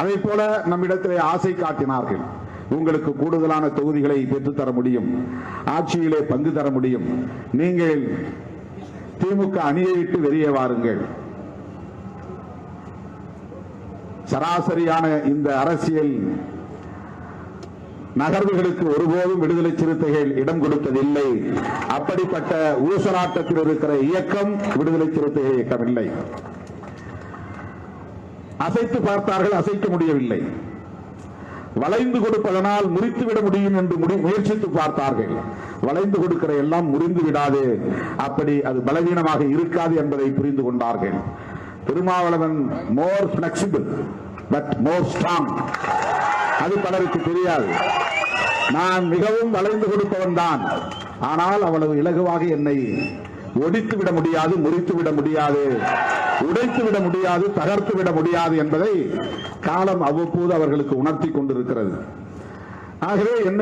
அதை போல நம்மிடத்திலே ஆசை காட்டினார்கள். உங்களுக்கு கூடுதலான தொகுதிகளை பெற்றுத்தர முடியும். ஆட்சியிலே பங்கு தர முடியும். நீங்கள் திமுக அணியை விட்டு வெளியே வாருங்கள். சராசரியான இந்த அரசியல் நகர்வுகளுக்கு ஒருபோதும் விடுதலை சிறுத்தைகள் இடம் கொடுத்ததில்லை. அப்படிப்பட்ட ஊசலாட்டத்தில் இருக்கிற இயக்கம் விடுதலை சிறுத்தைகள் இயக்கம் இல்லை அசைத்து பார்த்தார்கள் அசைக்க முடியவில்லை. வளைந்து கொடுப்பதனால் முறித்து விட முடியும் என்று முடி- முயற்சித்து பார்த்தார்கள். வளைந்து கொடுக்கிற எல்லாம் முறிந்து விடாது. அப்படி அது பலவீனமாக இருக்காது என்பதை புரிந்து கொண்டார்கள். Thirumavalavan more flexible but more strong அது பலருக்கு தெரியாது. நான் மிகவும் வளைந்து கொடுப்பவன் தான். ஆனால் அவ்வளவு இலகுவாக என்னை ஒடித்து விட முடியாது முறித்து விட முடியாது. உடைத்து விட முடியாது தகர்த்து விட முடியாது என்பதை காலம் அவ்வப்போது அவர்களுக்கு உணர்த்தி கொண்டிருக்கிறது. ஆகவே என்னை